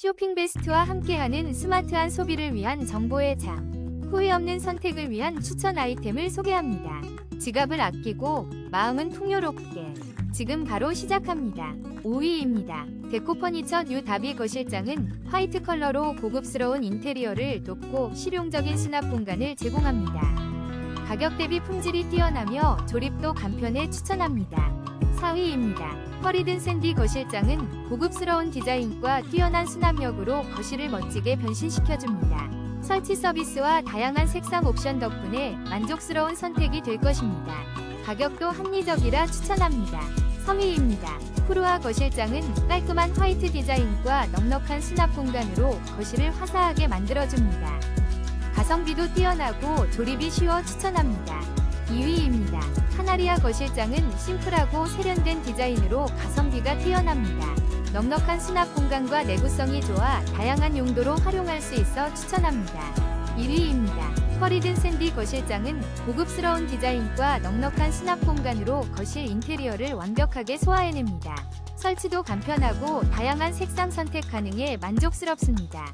쇼핑 베스트와 함께하는 스마트한 소비를 위한 정보의 장. 후회 없는 선택을 위한 추천 아이템을 소개합니다. 지갑을 아끼고 마음은 풍요롭게. 지금 바로 시작합니다. 5위입니다. 데코 퍼니처 뉴 다비 거실장은 화이트 컬러로 고급스러운 인테리어를 돕고 실용적인 수납 공간을 제공합니다. 가격 대비 품질이 뛰어나며 조립도 간편해 추천합니다. 4위입니다. 허리든 샌디 거실장은 고급스러운 디자인과 뛰어난 수납력으로 거실을 멋지게 변신시켜줍니다. 설치 서비스와 다양한 색상 옵션 덕분에 만족스러운 선택이 될 것입니다. 가격도 합리적이라 추천합니다. 3위입니다. 프루아 거실장은 깔끔한 화이트 디자인과 넉넉한 수납 공간으로 거실을 화사하게 만들어줍니다. 가성비도 뛰어나고 조립이 쉬워 추천합니다. 2위입니다. 카나리아 거실장은 심플하고 세련된 디자인으로 가성비가 뛰어납니다. 넉넉한 수납 공간과 내구성이 좋아 다양한 용도로 활용할 수 있어 추천합니다. 1위입니다. 허리든 샌디 거실장은 고급스러운 디자인과 넉넉한 수납 공간으로 거실 인테리어를 완벽하게 소화해냅니다. 설치도 간편하고 다양한 색상 선택 가능해 만족스럽습니다.